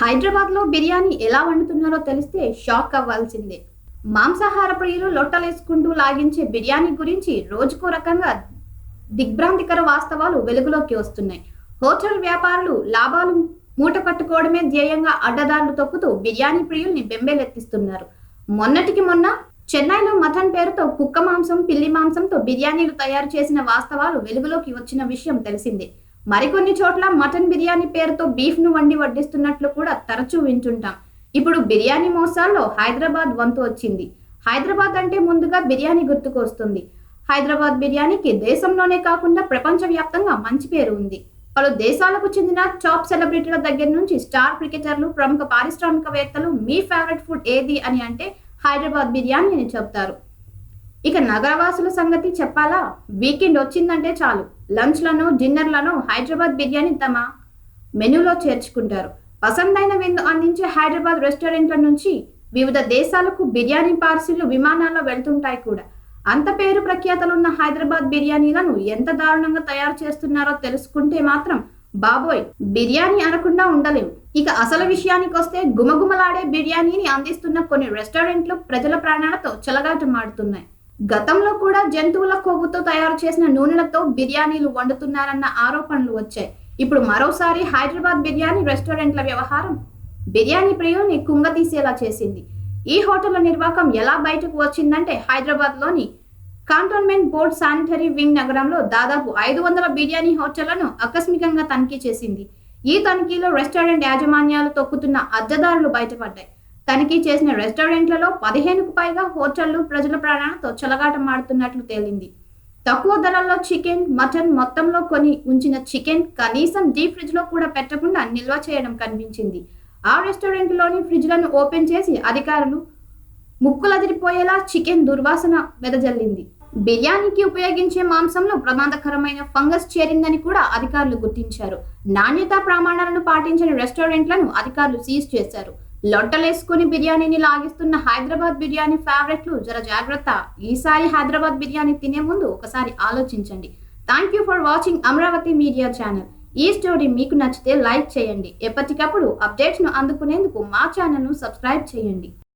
హైదరాబాద్లో బిర్యానీ ఎలా వండుతున్నారో తెలిస్తే షాక్ అవ్వాల్సిందే. మాంసాహార ప్రియులు లొట్టలేసుకుంటూ లాగించే బిర్యానీ గురించి రోజుకో రకంగా దిగ్భ్రాంతికర వాస్తవాలు వెలుగులోకి వస్తున్నాయి. హోటల్ వ్యాపారులు లాభాలు మూట కట్టుకోవడమే ధ్యేయంగా అడ్డదారులు తొక్కుతూ బిర్యానీ ప్రియుల్ని బెంబేలెత్తిస్తున్నారు. మొన్నటికి మొన్న చెన్నైలో మటన్ పేరుతో కుక్క మాంసం పిల్లి మాంసంతో బిర్యానీలు తయారు చేసిన వాస్తవాలు వెలుగులోకి వచ్చిన విషయం తెలిసిందే. మరికొన్ని చోట్ల మటన్ బిర్యానీ పేరుతో బీఫ్ను వండి వడ్డిస్తున్నట్లు కూడా తరచూ వింటుంటాం. ఇప్పుడు బిర్యానీ మోసాల్లో హైదరాబాద్ వంతు వచ్చింది. హైదరాబాద్ అంటే ముందుగా బిర్యానీ గుర్తుకొస్తుంది హైదరాబాద్ బిర్యానీకి దేశంలోనే కాకుండా ప్రపంచవ్యాప్తంగా మంచి పేరు ఉంది. పలు దేశాలకు చెందిన టాప్ సెలబ్రిటీల దగ్గర నుంచి స్టార్ క్రికెటర్లు ప్రముఖ పారిశ్రామికవేత్తలు మీ ఫేవరెట్ ఫుడ్ ఏది అని అంటే హైదరాబాద్ బిర్యానీ అని చెప్తారు ఇక నగరవాసుల సంగతి చెప్పాలా? వీకెండ్ వచ్చిందంటే చాలు. లంచ్లను డిన్నర్లను హైదరాబాద్ బిర్యానీ తమ మెనూలో చేర్చుకుంటారు. పసందైన విందు అందించే హైదరాబాద్ రెస్టారెంట్ల నుంచి వివిధ దేశాలకు బిర్యానీ పార్సిల్లు విమానాల్లో వెళ్తుంటాయి కూడా. అంత పేరు ప్రఖ్యాతలున్న హైదరాబాద్ బిర్యానీలను ఎంత దారుణంగా తయారు చేస్తున్నారో తెలుసుకుంటే మాత్రం బాబోయ్! బిర్యానీ అనకుండా ఉండలేం. ఇక అసలు విషయానికి వస్తే గుమగుమలాడే బిర్యానీని అందిస్తున్న కొన్ని రెస్టారెంట్లు ప్రజల ప్రాణాలతో చెలగాటమాడుతున్నాయి. గతంలో కూడా జంతువుల కొవ్వుతో తయారు చేసిన నూనెలతో బిర్యానీలు వండుతున్నారన్న ఆరోపణలు వచ్చాయి. ఇప్పుడు మరోసారి హైదరాబాద్ బిర్యానీ రెస్టారెంట్ల వ్యవహారం బిర్యానీ ప్రియుల్ని కుంగతీసేలా చేసింది. ఈ హోటళ్ళ నిర్వాకం ఎలా బయటకు వచ్చిందంటే హైదరాబాద్లోని కాంటోన్మెంట్ బోర్డ్ శానిటరీ వింగ్ నగరంలో దాదాపు ఐదు వందల బిర్యానీ హోటళ్ళను ఆకస్మికంగా తనిఖీ చేసింది. ఈ తనిఖీలో రెస్టారెంట్ యాజమాన్యాలు తొక్కుతున్న అద్దెదారులు బయటపడ్డాయి. తనిఖీ చేసిన రెస్టారెంట్లలో పదిహేనుకు పైగా హోటళ్ళు ప్రజల ప్రాణాలతో చెలగాటమాడుతున్నట్లు తేలింది. తక్కువ ధరల్లో చికెన్ మటన్ మొత్తంలో కొని ఉంచిన చికెన్ కనీసం డీప్ ఫ్రిడ్జ్లో కూడా పెట్టకుండా నిల్వ చేయడం కనిపించింది. ఆ రెస్టారెంట్లోని ఫ్రిడ్జ్లను ఓపెన్ చేసి అధికారులు ముక్కులదిరిపోయేలా చికెన్ దుర్వాసన వెదజల్లింది. బిర్యానీకి ఉపయోగించే మాంసంలో ప్రమాదకరమైన ఫంగస్ చేరిందని కూడా అధికారులు గుర్తించారు. నాణ్యతా ప్రమాణాలను పాటించని రెస్టారెంట్లను అధికారులు సీజ్ చేశారు. లొట్టలేసుకుని బిర్యానీని లాగిస్తున్న హైదరాబాద్ బిర్యానీ ఫేవరెట్లు జర జాగ్రత్త. ఈసారి హైదరాబాద్ బిర్యానీ తినే ముందు ఒకసారి ఆలోచించండి. Thank you for watching Amaravati media channel ఈ స్టోరీ మీకు నచ్చితే లైక్ చేయండి. ఎప్పటికప్పుడు అప్డేట్స్ను అందుకునేందుకు మా ఛానల్ను సబ్స్క్రైబ్ చేయండి.